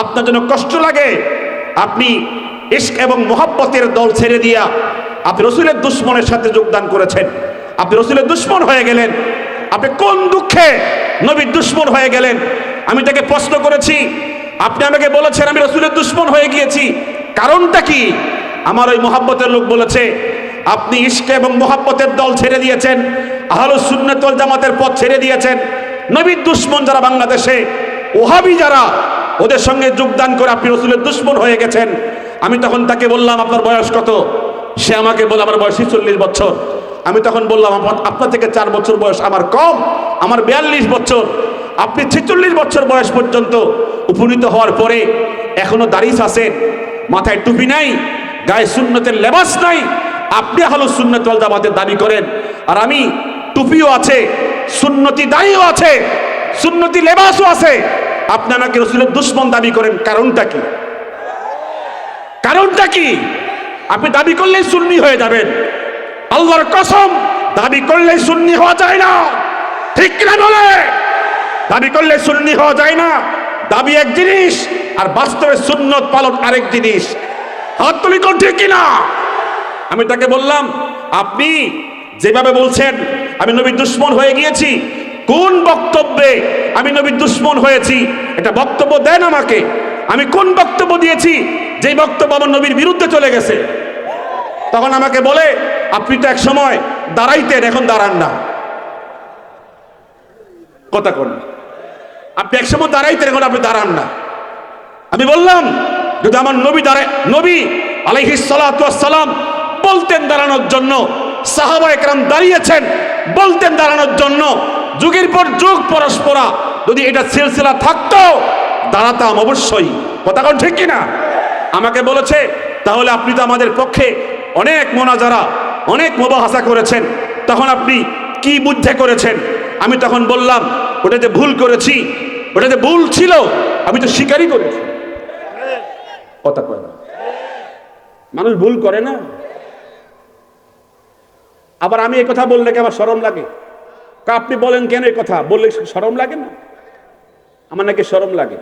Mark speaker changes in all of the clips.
Speaker 1: আপনার জন্য কষ্ট লাগে, আপনি ইশক এবং মোহাব্বতের দল ছেড়ে দিয়া আপনি রসুলের দুশ্মনের সাথে যোগদান করেছেন। আপনি রসুলের দুশ্মন হয়ে গেলেন। আপনি কোন দুঃখে নবীর দুশ্মন হয়ে গেলেন? আমি তাকে প্রশ্ন করেছি, আপনি আমাকে বলেছেন আমি রসুলের দুশ্মন হয়ে গিয়েছি। কারণটা কি? আমার ওই মোহাব্বতের লোক বলেছে, আপনি ইস্ক এবং মোহাব্বতের দল ছেড়ে দিয়েছেন সুন্নাতুল জামাতের পথ ছেড়ে দিয়েছেন। নবীর দুশ্মন যারা বাংলাদেশে ওহাবি যারা, ওদের সঙ্গে যোগদান করে আপনি রসুলের দুশ্মন হয়ে গেছেন। আমি তখন তাকে বললাম, আপনার বয়স কত? সে আমাকে বলে আমার বয়স চল্লিশ বছর। আমি তখন বললাম, "আপা- আপনার থেকে চার বছর বয়স আমার কম, আমার বিয়াল্লিশ বছর। আপনি ছেচল্লিশ বছর বয়স পর্যন্ত উপনীত হওয়ার পরে এখনও দাড়িস আছেন, মাথায় টুপি নাই, গায়ে সুন্নতের লেবাস নাই। আপনি হলো সুন্নত জামাতের দাবি করেন, আর আমি টুপিও আছে, সুন্নতি দাড়িও আছে, সুন্নতি লেবাসও আছে। আপনি আমাকে রসুলের দুশ্মন দাবি করেন, কারণটা কি? কারণটা কি? আপনি দাবি করলেই সুন্নি হয়ে যাবেন। আল্লাহর কসম, দাবি করলেই সুন্নি হওয়া যায় না। ঠিক কিনা বলে? দাবি করলে সুন্নি হওয়া যায় না। দাবি এক জিনিস, আর বাস্তবে সুন্নত পালন আরেক জিনিস। হাত তুলি কোন ঠিক কিনা? আমি তাকে বললাম, আপনি যেভাবে বলছেন, আমি নবীর দুশ্মন হয়ে গিয়েছি কোন বক্তব্যে আমি নবীর দুশ্মন হয়েছি? এটা বক্তব্য দেন আমাকে। আমি কোন বক্তব্য দিয়েছি? যেই বক্তব্য আমার নবীর বিরুদ্ধে চলে গেছে। তখন আমাকে বলে, আপনি তো এক সময় দাঁড়াইতেন, এখন দাঁড়ান না। কথা কোন। আপনি এক সময় দাঁড়াইতেন, এখন আপনি দাঁড়ান না। আমি বললাম, যদি আমার নবী দাঁড়ায় নবী সালাম বলতেন দাঁড়ানোর জন্য সাহাবা একরাম দাঁড়িয়েছেন বলতেন দাঁড়ানোর জন্য যুগের পর যুগ পরস্পরা যদি এটা সিলসিলা থাকতো, দাঁড়াতাম অবশ্যই। কথা কোন ঠিক কিনা? আমাকে বলেছে, তাহলে আপনি তো আমাদের পক্ষে অনেক মোনাজারা, অনেক মোবাহাসা করেছেন। তখন আপনি কি বুদ্ধে করেছেন? আমি তখন বললাম ওটা যে ভুল করেছি। ওটা যে ভুল ছিল। আমি তো স্বীকারই করেছি। কথা কয় মানুষ ভুল করে না। আবার আমি কথা বললে কি আমার সরম লাগে? কা আপনি বলেন কেন এই কথা? বললে সরম লাগে না? আমার নাকি সরম লাগে।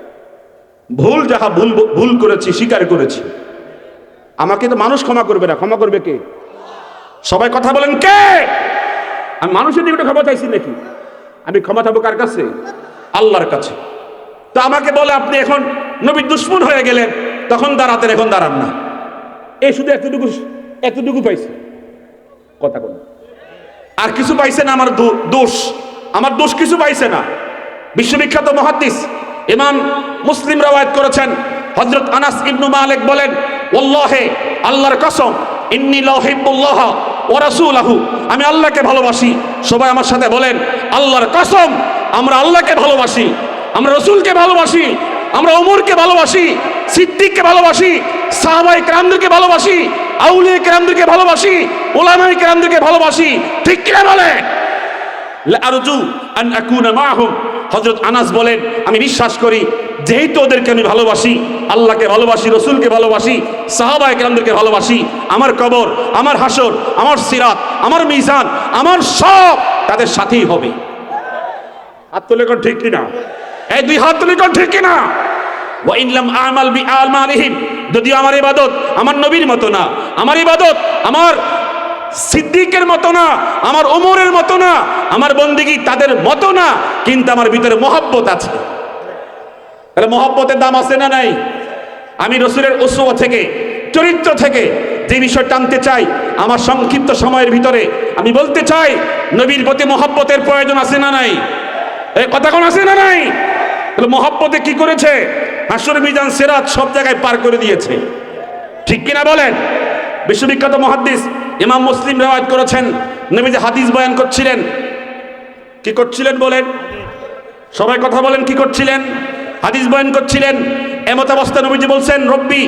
Speaker 1: ভুল যাহা ভুল ভুল করেছি স্বীকার করেছি। আমাকে তো মানুষ ক্ষমা করবে না। ক্ষমা করবে কে? সবাই কথা বলেন কে? আমি মানুষের দিকে ক্ষমা চাইছি নাকি? আমি ক্ষমা চাবো কার কাছে? আল্লাহর কাছে। তো আমাকে বলে আপনি এখন নবীর দুশ্মন হয়ে গেলেন তখন দাঁড়াতেন এখন দাঁড়ান না। এই শুধু এতটুকু এতটুকু পাইছে। কথা কোন আর কিছু পাইছে না আমার দোষ। আমার দোষ কিছু পাইছে না। বিশ্ববিখ্যাত মহাদ্দিস ইমাম মুসলিম রাওয়ায়াত করেছেন। হযরত আনাস ইবনু মালিক বলেন, ওয়াল্লাহে, আল্লাহর কসম, ইন্নী লাউহিব্বুল্লাহ ওয়া রাসূলাহু। আমি আল্লাহকে ভালোবাসি। সবাই আমার সাথে বলেন, আল্লাহর কসম, আমরা আল্লাহকে ভালোবাসি, আমরা রসুলকে ভালোবাসি, আমরা ওমরকে ভালোবাসি, সিদ্দিককে ভালোবাসি সাহাবাই কেরামদেরকে ভালোবাসি আউলিয়া কেরামদেরকে ভালোবাসি ওলামাই কেরামদেরকে ভালোবাসি। ঠিক কিনা বলেন আরজু হযরত আনাস বলেন, আমি বিশ্বাস করি, যেহেতু ওদেরকে আমি ভালোবাসি, আল্লাহকে ভালোবাসি, রসুলকে ভালোবাসি সাহাবা একরামদেরকে ভালোবাসি, আমার কবর, আমার হাসর আমার সিরাত, আমার মিজান, আমার সব তাদের সাথেই হবে। হাত তুলে কোন ঠিক কিনা? এই দুই হাত তুলে কোন ঠিক কিনা? ইনলাম বি যদিও আমার ইবাদত আমার নবীর মতো না, আমার ইবাদত আমার সিদ্দিকের মতো না, আমার ওমরের মতো না, আমার বন্দিগি তাদের মতো না, কিন্তু আমার ভিতরে মহব্বত আছে। তাহলে মহব্বতের দাম আছে না নাই? আমি রসুলের ওসুয়া থেকে, চরিত্র থেকে যে বিষয় টানতে চাই, আমার সংক্ষিপ্ত সময়ের ভিতরে আমি বলতে চাই, নবীর প্রতি মহব্বতের প্রয়োজন আছে না নাই? এই কথা কোন আছে না নাই? তাহলে মহব্বতে কি করেছে? হাসুর মিজান সেরাত সব জায়গায় পার করে দিয়েছে। ঠিক কিনা বলেন? বিশ্ববিখ্যাত মহাদ্দিস ইমাম মুসলিম রেওয়ায়ত করেছেন, নবী যে হাদিস বয়ান করছিলেন। কি করছিলেন বলেন? সবাই কথা বলেন, কি করছিলেন? হাদিস বয়ান করছিলেন। এমত অবস্থা নবীজি বলছেন, রব্বি,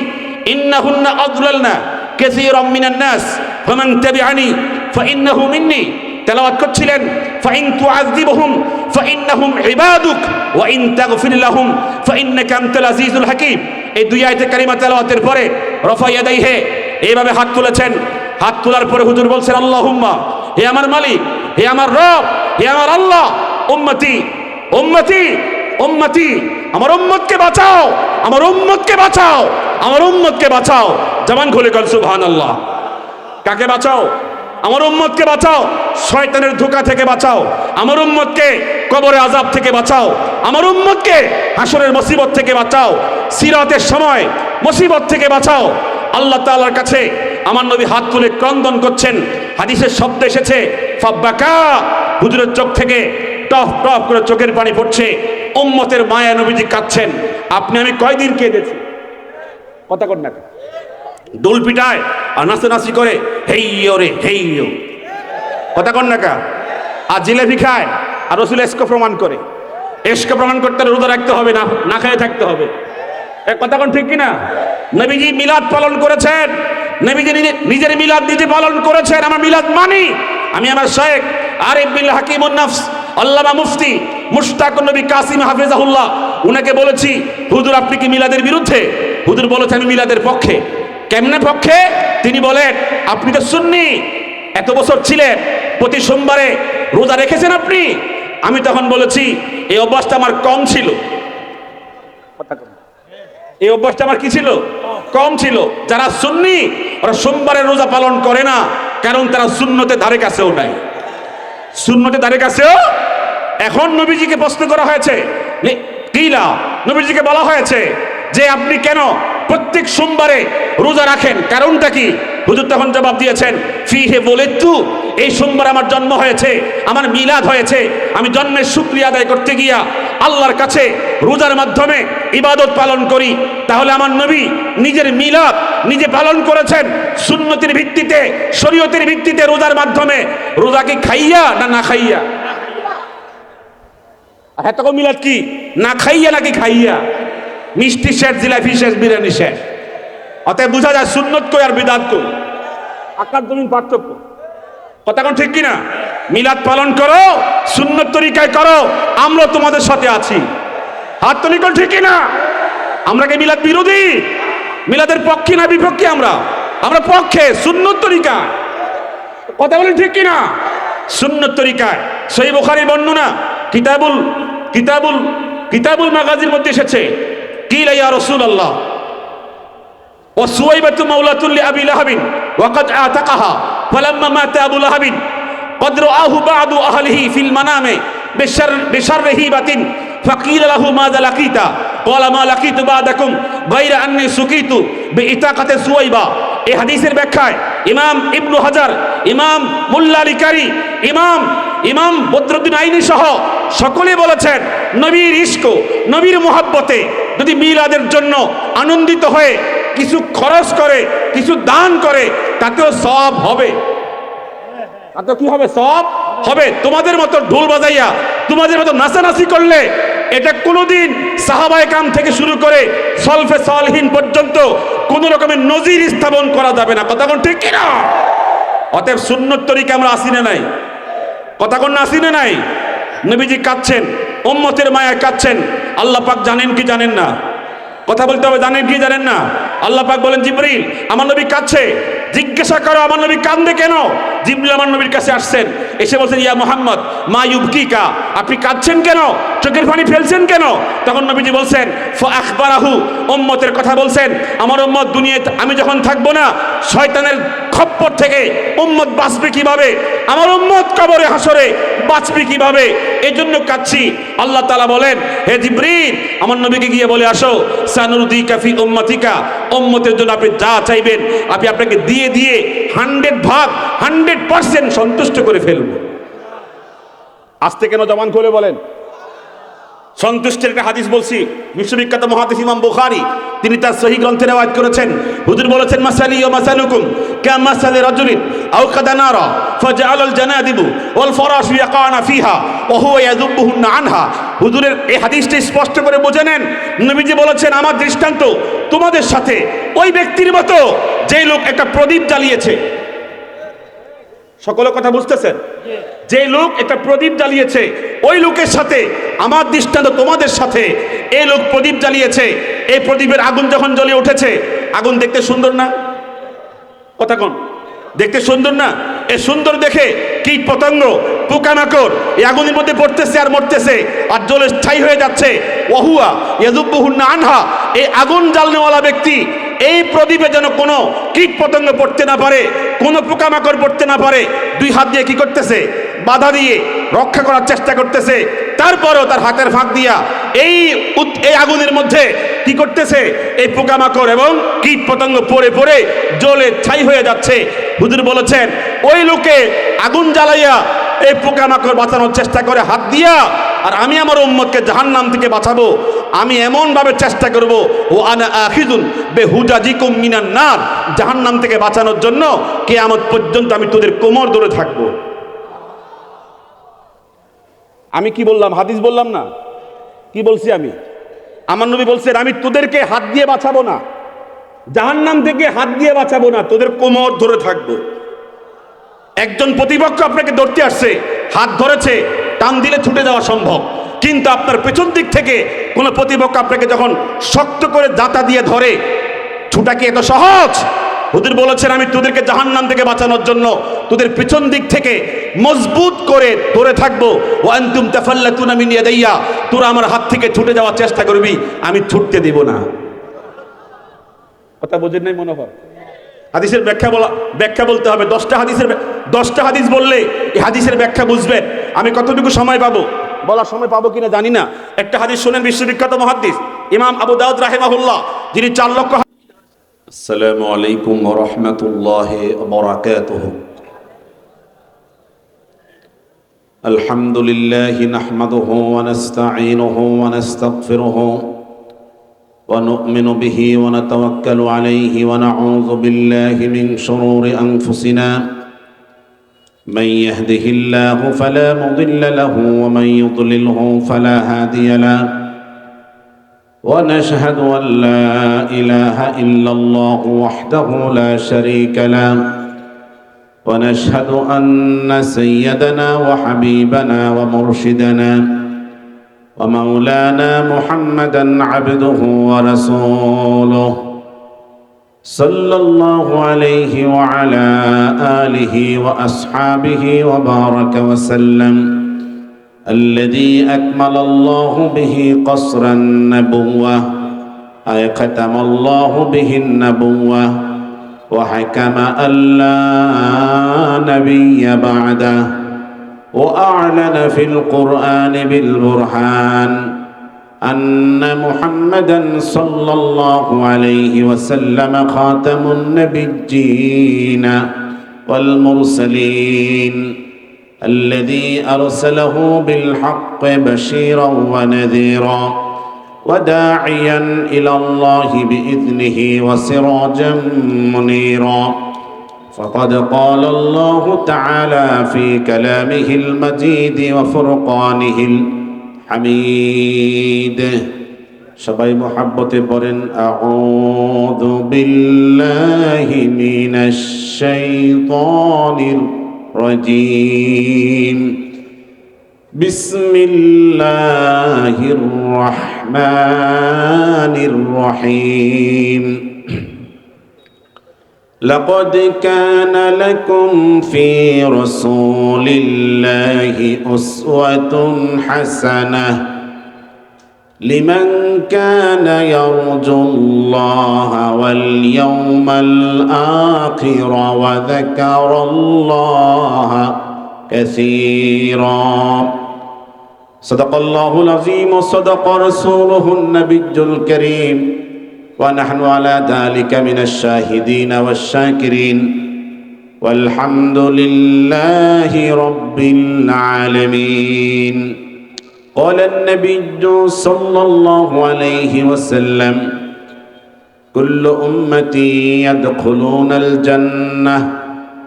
Speaker 1: ইন্নাহুন্না আযলালনা কাসীরাম মিনান নাস, ফামান তাবিআনি ফাইন্নাহু মিন্নি। তেলাওয়াত করছিলেন, ফাইন তুআযিবহুম, ফাইন্নাহুম ইবাদুক, ওয়া ইন তাগফির লাহুম, ফাইন্নাকা আনতাল আজিজুল হাকীম। এই দুই আয়াতে কারিমা তেলাওয়াতের পরে রফা ইয়াদাইহি এইভাবে হাত তুলেছেন। হাত তোলার পরে হুজুর বলছেন, আল্লাহুম্মা, হে আমার মালিক, হে আমার রব, হে আমার আল্লাহ, উম্মতি উম্মতি উম্মতি, আমার উম্মতকে বাঁচাও, আমার উম্মতকে বাঁচাও, আমার উম্মতকে বাঁচাও। জবান খুলে কর সুবহানাল্লাহ। কাকে বাঁচাও? আমার উম্মতকে বাঁচাও, শয়তানের ধোকা থেকে বাঁচাও। আমার উম্মতকে কবরে আজাব থেকে বাঁচাও। আমার উম্মতকে হাসরের মুসিবত থেকে বাঁচাও। সিরাতের সময় মুসিবত থেকে বাঁচাও। আল্লাহ তাআলার কাছে আমার নবী হাত তুলে ক্রন্দন করছেন। হাদিসের শব্দ এসেছে, ফাব্বাকা, হুজুরের চোখ থেকে টফ টফ করে চোখের পানি পড়ছে। উম্মতের মায়া নবীজি কাঁদছেন। আপনি আমি কয়দিন কেঁদেছি? কথা কর না দোল পিটায় আর নাচানাচি করে হেইয়ো রে হেইয়ো কথা কন না কা? আর জিলেবি খায় আর রসুল এস্ক প্রমাণ করে। এস্ক প্রমাণ করতে রোজা রাখতে হবে না না খেয়ে থাকতে হবে। এ, কথা কোন ঠিক কিনা? নবীজি মিলাদ পালন করেছেন। নবীজি নিজে- নিজের মিলাদ নিজে পালন করেছেন। আমার মিলাদ মানি। আমি আমার শেখ আরিফ বিল হাকিম নফস, আল্লামা মুফতি মুশতাক নবী কাসিম হাফিজাহুল্লাহ, উনাকে বলেছি, হুজুর আপনি কি মিলাদের বিরুদ্ধে? হুজুর বলেছেন আমি মিলাদের পক্ষে। কেমনে পক্ষে? তিনি বলেন, আপনি তো সুন্নি, এত বছর ছিলেন, প্রতি সোমবারে রোজা রেখেছেন আপনি? আমি তখন বলেছি, এই অভ্যাসটা আমার কম ছিল। এই অভ্যাসটা আমার কি ছিল? কম ছিল। যারা সুন্নি, ওরা সোমবারে রোজা পালন করে না, কারণ তারা শূন্যতে ধারে কাছেও নাই। শূন্যতে ধারে কাছেও? এখন নবীজিকে প্রশ্ন করা হয়েছে কিলা? নবীজিকে বলা হয়েছে যে, আপনি কেন প্রত্যেক সোমবারে রোজা রাখেন। কারণটা কি? হুজুর তখন জবাব দিয়েছেন ফি হে বলে তু এই সোমবার আমার জন্ম হয়েছে, আমার মিলাদ হয়েছে, আমি জন্মের শুক্রিয়া আদায় করতে গিয়া আল্লাহর কাছে রোজার মাধ্যমে ইবাদত পালন করি। তাহলে আমার নবী নিজের মিলাদ নিজে পালন করেছেন, সুন্নতির ভিত্তিতে, শরীয়তের ভিত্তিতে রোজার মাধ্যমে। রোজাকে খাইয়া না না খাইয়া? আর এত মিলাদ কি? না খাইয়া নাকি খাইয়া? মিষ্টি শেষ, জিলাপি শেষ, বিরিয়ানি শেষ। অতএব বোঝা যায় সুন্নত কই আর বিদাত কই? আকার জমিন পার্থক্য। কথা কোন ঠিক কিনা? মিলাদ পালন করো, সুন্নত তরিকায় করো আমরা তোমাদের সাথে আছি। হাত তো নিকল ঠিক কিনা? আমরা কি মিলাদ বিরোধী? মিলাদের পক্ষে না বিপক্ষে আমরা? আমরা পক্ষে, সুন্নত তরিকা কথা বলেন ঠিক কিনা? সুন্নত তরিকায়। সেই বোখারির বর্ণনা কিতাবুল কিতাবুল কিতাবুল মাগাজির মধ্যে এসেছে। قيل يا رسول الله وسويبة مولاة لأبي لهب وقد اعتقها فلما مات أبو لهب قد رآه بعض أهله في المنام بشر, بشر هيبة فقيل له ماذا لقيت قال ما لقيت بعدكم غير أني سقيت بإتاقة سويبة এই হাদিসের ব্যাখ্যায় ইমাম ইবনু হাজার, ইমাম মুল্লা ইমাম ইমাম বদরুদ্দিন আইনি সহ সকলে বলেছেন, নবীর ইস্ক নবীর মোহাব্বতে যদি মিলাদের জন্য আনন্দিত হয়ে কিছু খরচ করে, কিছু দান করে, তাতেও সব হবে। তাতে কি হবে? সব হবে। তোমাদের মতো ঢোল বাজাইয়া, তোমাদের মতো নাচানাচি করলে এটা কোনোদিন সাহাবায় কাম থেকে শুরু করে সলফে সলহীন পর্যন্ত কোন রকমের নজির স্থাপন করা যাবে না। কথা কোন ঠিক কিনা? অতএব সুন্নত তরিকে আমরা আসি না নাই? কথা কোন আসি না নাই? নবীজি কাঁদছেন, উম্মতের মায়া কাঁদছেন, আল্লাহ পাক জানেন কি জানেন না? কথা বলতে হবে, জানেন কি জানেন না? আল্লাহ পাক বলেন, জিবরিল, আমার নবী কাঁদছে। জিজ্ঞাসা করো, আমার নবী কান্দে কেন? জিবরিল আমার নবীর কাছে আসছেন। এসে বলছেন, ইয়া মোহাম্মদ, মা ইউবকিকা, আপনি কাঁদছেন কেন? চোখের পানি ফেলছেন কেন? তখন নবীজি বলছেন আখবারাহু, উম্মতের কথা বলছেন। আমার উম্মত দুনিয়াতে আমি যখন থাকব না, শয়তানের খপ্পর থেকে উম্মত বাঁচবে কীভাবে? আমার উম্মত কবরে হাসরে বাঁচবে কীভাবে? এই জন্য কাচ্ছি আল্লাহ তালা বলেন, হে জিব্রিল, আমার নবীকে গিয়ে বলে আসো সানুরুদি কাফি উম্মতিকা, উম্মতের জন্য আপনি যা চাইবেন, আপনি আপনাকে দিয়ে দিয়ে হান্ড্রেড ভাগ হান্ড্রেড পার্সেন্ট সন্তুষ্ট করে ফেলব। আজ থেকে কেন জমান করে বলেন? সন্তুষ্টের একটা হাদিস বলছি। বিশ্ববিখ্যাত মহাদিস ইমাম বুখারী তিনি তার সহি গ্রন্থে রেওয়ায়ত করেছেন। হুজুর বলেছেন মাসালি ও মাসালুকুম কাম মাসালি রাজুলিন আও কাদা নারা ফাজআল আল জানাদিবু ওয়াল ফরাশ ইয়াকানা ফিহা ওয়া হুয়া ইয়াযুবুহুন্না আনহা। হুজুরের এই হাদিসটি স্পষ্ট করে বুঝে নেন। নবীজি বলেছেন আমার দৃষ্টান্ত তোমাদের সাথে ওই ব্যক্তির মতো যে লোক একটা প্রদীপ জ্বালিয়েছে। সকলে কথা বুঝতেছেন? যে লোক একটা প্রদীপ জ্বালিয়েছে ওই লোকের সাথে, আমার দৃষ্টান্ত তোমাদের সাথে। এই লোক প্রদীপ জ্বালিয়েছে, এই প্রদীপের আগুন যখন জ্বলে উঠেছে, আগুন দেখতে সুন্দর না? কথা কোন। দেখতে সুন্দর না? এ সুন্দর দেখে কীট পতঙ্গ, পোকামাকড়, এই আগুনের মধ্যে পড়তেছে আর মরতেছে, আর জলে স্থায়ী হয়ে যাচ্ছে। ওহুয়া ইয়াদুব্বুহুন্না আনহা, এই আগুন জ্বালনেওয়ালা ব্যক্তি, এই প্রদীপে যেন কোনো কীট পতঙ্গ পড়তে না পারে, কোনো পোকামাকড় পড়তে না পারে, দুই হাত দিয়ে কি করতেছে? বাধা দিয়ে রক্ষা করার চেষ্টা করতেছে। তারপরও তার হাতের ফাঁক দিয়া এই এই আগুনের মধ্যে কি করতেছে? এই পোকামাকড় এবং কীট পতঙ্গ পড়ে পড়ে জ্বলে ছাই হয়ে যাচ্ছে। হুজুর বলেছেন, ওই লোকে আগুন জ্বালাইয়া এই পোকামাকড় বাঁচানোর চেষ্টা করে, হাত দিয়া, আর আমি আমার উম্মতকে জাহান্নাম থেকে বাঁচাবো। আমি এমনভাবে চেষ্টা করব, ও আনা আখিজুন বেহুজাজিকুম মিনান নার, জাহান্নাম থেকে বাঁচানোর জন্য কিয়ামত পর্যন্ত আমি তোদের কোমর ধরে থাকব। আমি কি বললাম? হাদিস বললাম না? কি বলছি আমি? আমার নবী বলছেন আমি তোদেরকে হাত দিয়ে বাঁচাবো না। জাহান্নাম থেকে হাত দিয়ে বাঁচাবো না। তোদের কোমর ধরে থাকব। একজন প্রতিপক্ষ আপনাকে ধরতে আসছে, হাত ধরেছে, টান দিলে ছুটে যাওয়া সম্ভব। কিন্তু আপনার পেছন দিক থেকে কোনো প্রতিপক্ষ আপনাকে যখন শক্ত করে দাতা দিয়ে ধরে, ছুটা কি এত সহজ? হুজুর বলেছেন, আমি তোদেরকে জাহান্নাম থেকে বাঁচানোর জন্য তোদের পেছন দিক থেকে মজবুত করে ধরে থাকব। ও আন্তুম তাফাল্লাতুনা মিন ইয়াদাইয়া, তোরা আমার হাত থেকে ছুটে যাওয়ার চেষ্টা করবি, আমি ছুটতে দেব না। কথা বোঝেন নাই মনে হয় হাদিসের ব্যাখ্যা বলা, ব্যাখ্যা বলতে হবে। দশটা হাদিসের দশটা হাদিস বললে এই হাদিসের ব্যাখ্যা বুঝবেন। আমি কতটুকু সময় পাবো? বলার সময় পাবো কিনা জানি না। একটা হাদিস শোনেন বিশ্ববিখ্যাত মহাদিস ইমাম আবু দাউদ রাহেমাহুল্লাহ, যিনি চার লক্ষ
Speaker 2: السلام عليكم ورحمة الله وبركاته الحمد لله نحمده ونستعينه ونستغفره ونؤمن به ونتوكل عليه ونعوذ بالله من شرور أنفسنا من يهده الله فلا مضل له ومن يضلله فلا هادي له ونشهد أن لا إله إلا الله وحده لا شريك له. ونشهد أن سيدنا وحبيبنا ومرشدنا ومولانا محمدا عبده ورسوله صلى الله عليه وعلى آله وأصحابه وبارك وسلم. الذي أكمل الله به قصر النبوة أي ختم الله به النبوة وحكم أن لا نبي بعده وأعلن في القرآن بالبرهان أن محمدا صلى الله عليه وسلم خاتم النبيين والمرسلين. الذي أرسله بالحق بشيرا ونذيرا وداعيا إلى الله بإذنه وسراجا منيرا فقد قال الله تعالى في كلامه المجيد وفرقانه الحميد সবাই মোহাব্বতে পড়েন আউযু বিল্লাহি মিনাশ الرجيم. بسم الله الرحمن الرحيم. لقد كان لكم في رسول الله أسوة حسنة. لمن كان يرجو الله واليوم الآخر وذكر الله كثيرا. صدق الله العظيم وصدق رسوله النبي الكريم. ونحن على ذلك من الشاهدين والشاكرين. والحمد لله رب العالمين. قال النبي صلى الله عليه وسلم كل أمتي يدخلون الجنة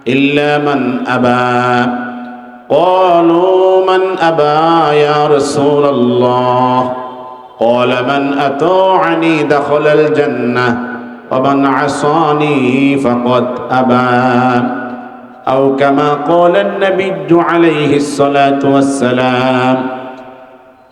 Speaker 2: إلا من أبى. قالوا من أبى يا رسول الله؟ قال من أطاعني دخل الجنة ومن عصاني فقد أبى. أو كما قال النبي عليه الصلاة والسلام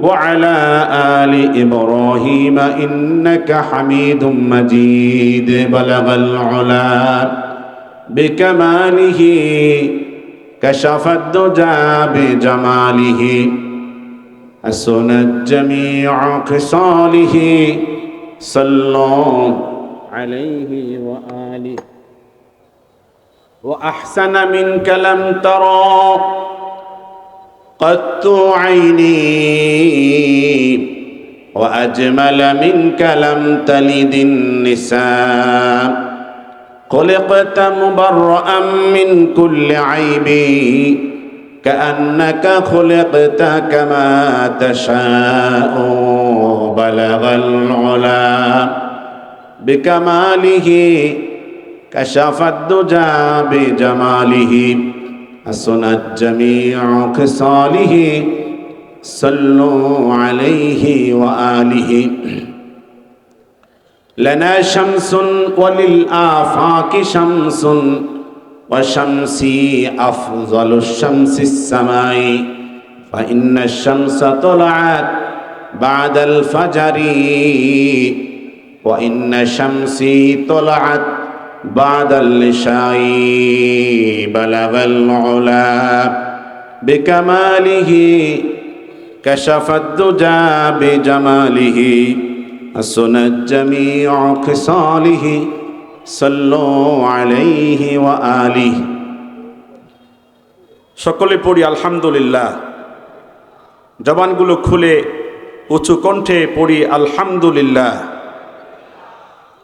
Speaker 2: وعلى آل إبراهيم إنك حميد مجيد. بلغ العلا بكماله كشف الدجى بجماله حسنت جميع خصاله. صلوا عليه وآله. وأحسن منك لم ترى قط عيني وأجمل منك لم تلد النساء خلقت مبرأ من كل عيب كأنك خلقت كما تشاء بلغ العلا بكماله كشف الدجى بجماله حسنت جميع خصاله صلوا عليه وآله. لنا شمس وللآفاق شمس وشمسي أفضل الشمس السماء. فإن الشمس طلعت بعد الفجر وإن شمسي طلعت بعد العشاء بلغ العلا بكماله كشف الدجى بجماله حسنت جميع خصاله صلوا عليه وآله
Speaker 1: সকলে পড়ি আলহামদুলিল্লাহ জবানগুলো খুলে উঁচু কণ্ঠে পড়ি আলহামদুলিল্লাহ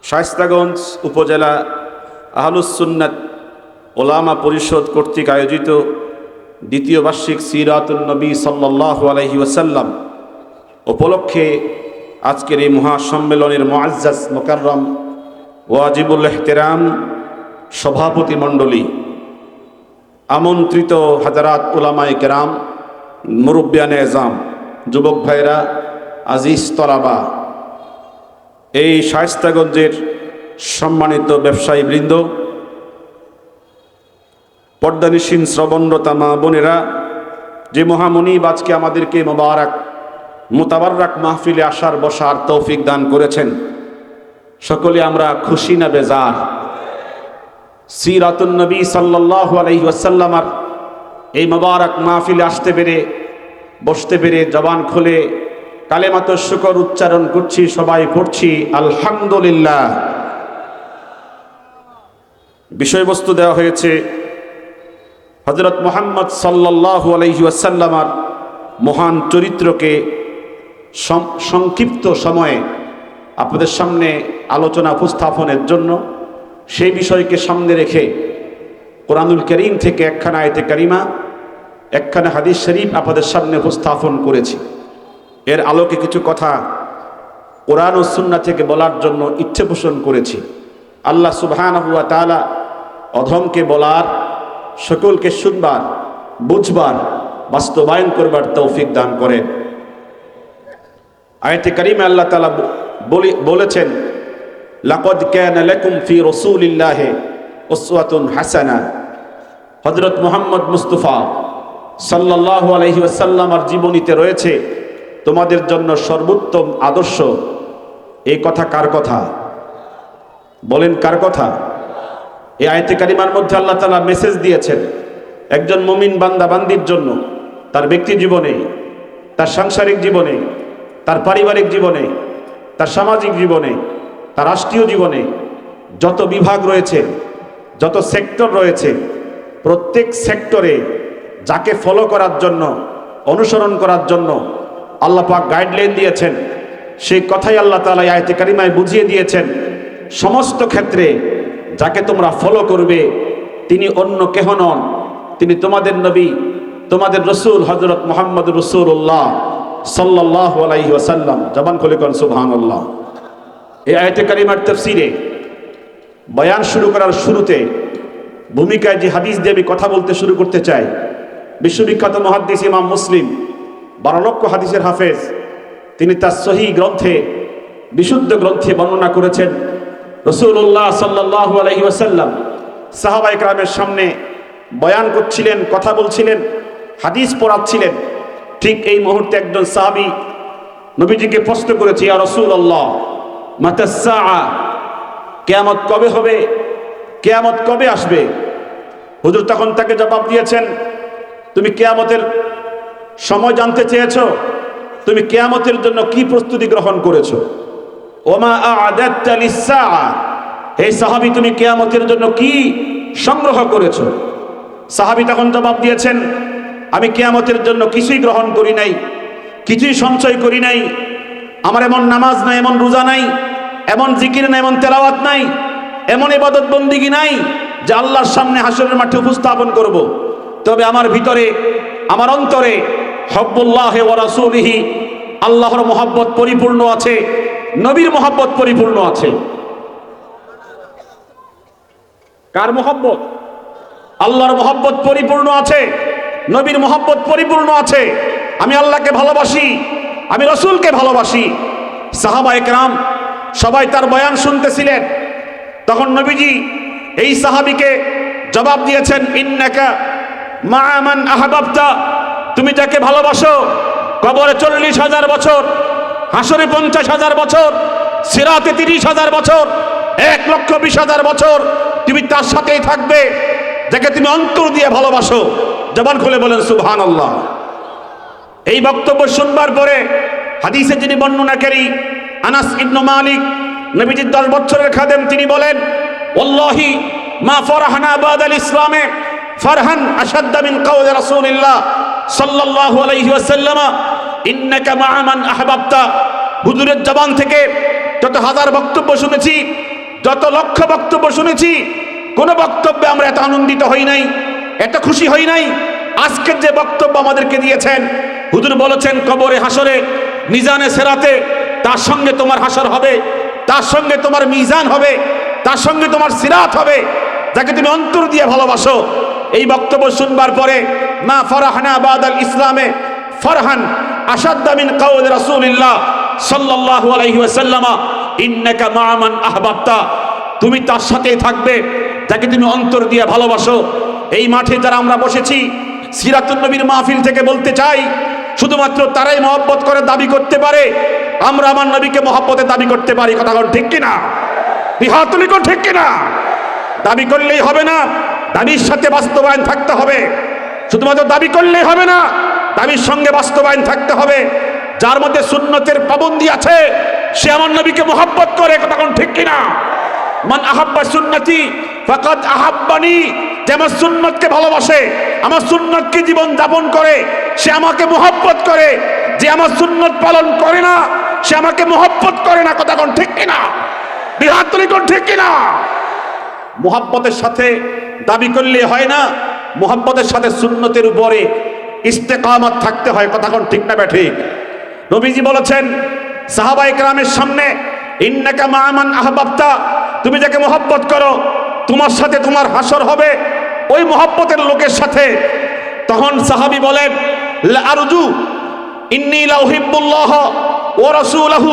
Speaker 1: শায়স্তাগঞ্জ উপজেলা আহলুসুন্নাত ওলামা পরিষদ কর্তৃক আয়োজিত দ্বিতীয় বার্ষিক সিরাতুল নবী সাল্লাহ আলহি ওসাল্লাম উপলক্ষে আজকের এই মহাসম্মেলনের মোয়াজ্জাজ মোকাররম ওয়াজিবুল এহতেরাম সভাপতি মণ্ডলী, আমন্ত্রিত হাজারাত উলামায়ে কেরাম মুরব্বিয়ানে এজাম যুবক ভাইরা আজিজ তলাবা, এই শায়স্তাগঞ্জের সম্মানিত ব্যবসায়ী বৃন্দ পর্দানিসীন শ্রবণরতা মা বোনেরা, যে মহামনিব আজকে আমাদেরকে মোবারক, মোতাবারক মাহফিলে আসার বসার তৌফিক দান করেছেন। সকলে আমরা খুশি না বেজার? সিরাতুন নবী সাল্লাহ আলহি এই মোবারক মাহফিলে আসতে পেরে, বসতে পেরে জবান খুলে কালেমাত শুকর উচ্চারণ করছি, সবাই পড়ছি, আলহামদুলিল্লাহ। বিষয়বস্তু দেওয়া হয়েছে। হজরত মোহাম্মদ সাল্লাল্লাহু আলহি ওয়াসাল্লামার মহান চরিত্রকে সংক্ষিপ্ত সময়ে আপনাদের সামনে আলোচনা উপস্থাপনের জন্য সেই বিষয়কে সামনে রেখে কোরআনুল করিম থেকে একখানা আয়তে কারিমা, একখানা হাদিস শরীফ আপনাদের সামনে উপস্থাপন করেছি। এর আলোকে কিছু কথা কোরআন ও সুন্না থেকে বলার জন্য ইচ্ছে পোষণ করেছি। আল্লাহ তালা অধমকে বলার, সকলকে শুনবার, বুঝবার, বাস্তবায়ন করবার তৌফিক দান করে। আয়তে কারিমে আল্লাহ তালা বলি, বলেছেন, লাকদ ক্যান লাকুম ফি রসুলিল্লাহে উসওয়াতুন হাসানা। হজরত মোহাম্মদ মুস্তফা সাল্লাল্লাহু আলহি আসাল্লামার জীবনীতে রয়েছে, তোমাদের জন্য সর্বোত্তম আদর্শ। এই কথা কার কথা? বলেন কার কথা? এই আয়তে কারিমার মধ্যে আল্লাহ তালা মেসেজ দিয়েছেন, একজন মুমিন বান্দা বান্দির জন্য, তার ব্যক্তি জীবনে, তার সাংসারিক জীবনে, তার পারিবারিক জীবনে, তার সামাজিক জীবনে, তার রাষ্ট্রীয় জীবনে যত বিভাগ রয়েছে, যত সেক্টর রয়েছে, প্রত্যেক সেক্টরে যাকে ফলো করার জন্য, অনুসরণ করার জন্য আল্লাহ পাক গাইডলাইন দিয়েছেন। সেই কথাই আল্লাহ তালা আয়তে কারিমায় বুঝিয়ে দিয়েছেন। সমস্ত ক্ষেত্রে যাকে তোমরা ফলো করবে, তিনি অন্য কেহ নন। তিনি তোমাদের নবী, তোমাদের রসুল হজরত মোহাম্মদ রসুল্লাহ সাল্লাহ আলাইহি ওয়াসাল্লাম। জবান খুলে কন সুবহানাল্লাহ। এই আয়তে কারিমার তফসিরে বয়ান শুরু করার শুরুতে ভূমিকায় যে হাদিস দিয়ে আমি কথা বলতে শুরু করতে চাই, বিশ্ববিখ্যাত মহাদ্দিস ইমাম মুসলিম, বারো লক্ষ হাদিসের হাফেজ, তিনি তার সহি গ্রন্থে, বিশুদ্ধ গ্রন্থে বর্ণনা করেছেন রসুল্লাহ সাল্লাহ আলহি ওসাল্লাম সাহাবা ইকরামের সামনে বয়ান করছিলেন, কথা বলছিলেন, হাদিস পড়াচ্ছিলেন। ঠিক এই মুহূর্তে একজন সাহাবি নবীজিকে প্রশ্ন করেছে, ইয়া রসুল আল্লাহ মাতাসা কেয়ামত কবে হবে? কেয়ামত কবে আসবে? হুজুর তখন তাকে জবাব দিয়েছেন, তুমি কেয়ামতের সময় জানতে চেয়েছো? তুমি কেয়ামতের জন্য কি প্রস্তুতি গ্রহণ করেছ? ওমা লিসসাআ হে সাহাবী, তুমি কেয়ামতের জন্য কি সংগ্রহ করেছ? সাহাবী তখন জবাব দিয়েছেন, আমি কেয়ামতের জন্য কিছুই গ্রহণ করি নাই, কিছুই সঞ্চয় করি নাই। আমার এমন নামাজ নাই, এমন রোজা নাই, এমন জিকির নাই, এমন তেলাওয়াত নাই, এমন ইবাদত বন্দিগি নাই, যে আল্লাহর সামনে হাসরের মাঠে উপস্থাপন করব। তবে আমার ভিতরে, আমার অন্তরে হব্বুল্লাহ ও রাসূলিহি, আল্লাহর মোহাব্বত পরিপূর্ণ আছে। নবীর মোহাব্বত পরিপূর্ণ আছে। কার মোহাব্বত? আল্লাহর মোহাব্বত পরিপূর্ণ আছে, নবীর মোহাব্বত পরিপূর্ণ আছে। আমি আল্লাহকে ভালোবাসি, আমি রসুলকে ভালোবাসি। সাহাবা একরাম সবাই তার বয়ান শুনতেছিলেন। তখন নবীজি এই সাহাবিকে জবাব দিয়েছেন, ইন্নাকা মাআমান আহাবাবতা, তুমি যাকে ভালোবাসো, কবরে চল্লিশ হাজার বছর হাসরে পঞ্চাশ হাজার বছর, সেরাতে তিরিশ হাজার বছর, এক লক্ষ বিশ হাজার বছর তুমি তার সাথেই থাকবে, যাকে তুমি অন্তর দিয়ে ভালোবাসো। জবান খুলে বলেন সুবহান আল্লাহ এই বক্তব্য শুনবার পরে হাদিসে যিনি বর্ণনাকারী আনাস ইবনু মালিক, নবীজির দশ বছরের খাদেম, তিনি বলেন ওল্লাহি মা ফরহানা বাদ আল ইসলামে ফরহান আসাদ্দা মিন কাউল রাসূলিল্লাহ সাল্লাল্লাহু আলাইহি ওয়াসাল্লাম ইন্নাকা মা'a মান আহবাবতা। হুজুরের জবান থেকে যত হাজার বক্তব্য শুনেছি, যত লক্ষ বক্তব্য শুনেছি, কোন বক্তব্যে আমরা এত আনন্দিত হই নাই, এত খুশি হই নাই। আজকের যে বক্তব্য আমাদেরকে দিয়েছেন, হুজুর বলেছেন, কবরে হাসরে মিজানে সেরাতে, তার সঙ্গে তোমার হাসর হবে, তার সঙ্গে তোমার মিজান হবে, তার সঙ্গে তোমার সিরাত হবে, যাকে তুমি অন্তর দিয়ে ভালোবাসো। এই বক্তব্য শুনবার পরে, মা ফরহানা বাদ আল ইসলামে ফরহান আসাদ্দামিন কাউল রাসূলিল্লাহ সাল্লাল্লাহু আলাইহি ওয়াসাল্লামা, ইন্নাকা মা'মান আহবাবতা। তুমি তার সাথেই থাকবে, যাকে তুমি অন্তর দিয়ে ভালোবাসো। এই মাঠে যারা আমরা বসেছি, সিরাতুন নবীর মাহফিল থেকে বলতে চাই, শুধুমাত্র তারাই মহব্বত করে দাবি করতে পারে, আমরা আমার নবীকে মহব্বতে দাবি করতে পারি। কথা ঠিক কিনা? বিহাতুলি কোন ঠিক কিনা? দাবি করলেই হবে না, দাবির সাথে বাস্তবায়ন থাকতে হবে। শুধুমাত্র দাবি করলেই হবে না দাবির সঙ্গে বাস্তবায়ন থাকতে হবে। যার মধ্যে সুন্নতের পাবন্দি আছে, সে আমার নবীকে মহব্বত করে কোন ঠিক কিনা? মান আহাব্বা সুন্নতি, ফাকাদ আহাব্বানি, যে আমার সুন্নতকে ভালোবাসে, আমার সুন্নতকে জীবন যাপন করে, সে আমাকে মোহব্বত করে, যে আমার সুন্নত পালন করে না, সে আমাকে মোহব্বত করে না, কথা কোন ঠিক কিনা? বিহার তুলি কোন ঠিক কিনা? মোহাব্বতের সাথে দাবি করলে হয় না, মোহাব্বতের সাথে সুন্নতের উপরে ইস্তেকামত থাকতে হয়, কথা কোন ঠিক না ব্যাঠিক নবীজি বলেছেন সাহাবা ইকরামের সামনে, ইন্নাকা মামান আহবাবতা তুমি যাকে মোহাব্বত করো, তোমার সাথে তোমার হাসর হবে, ওই মোহাব্বতের লোকের সাথে। তখন সাহাবি বলেন আরজু, ইন্নী লা উহিব্বুল্লাহ ওয়া রাসূলাহু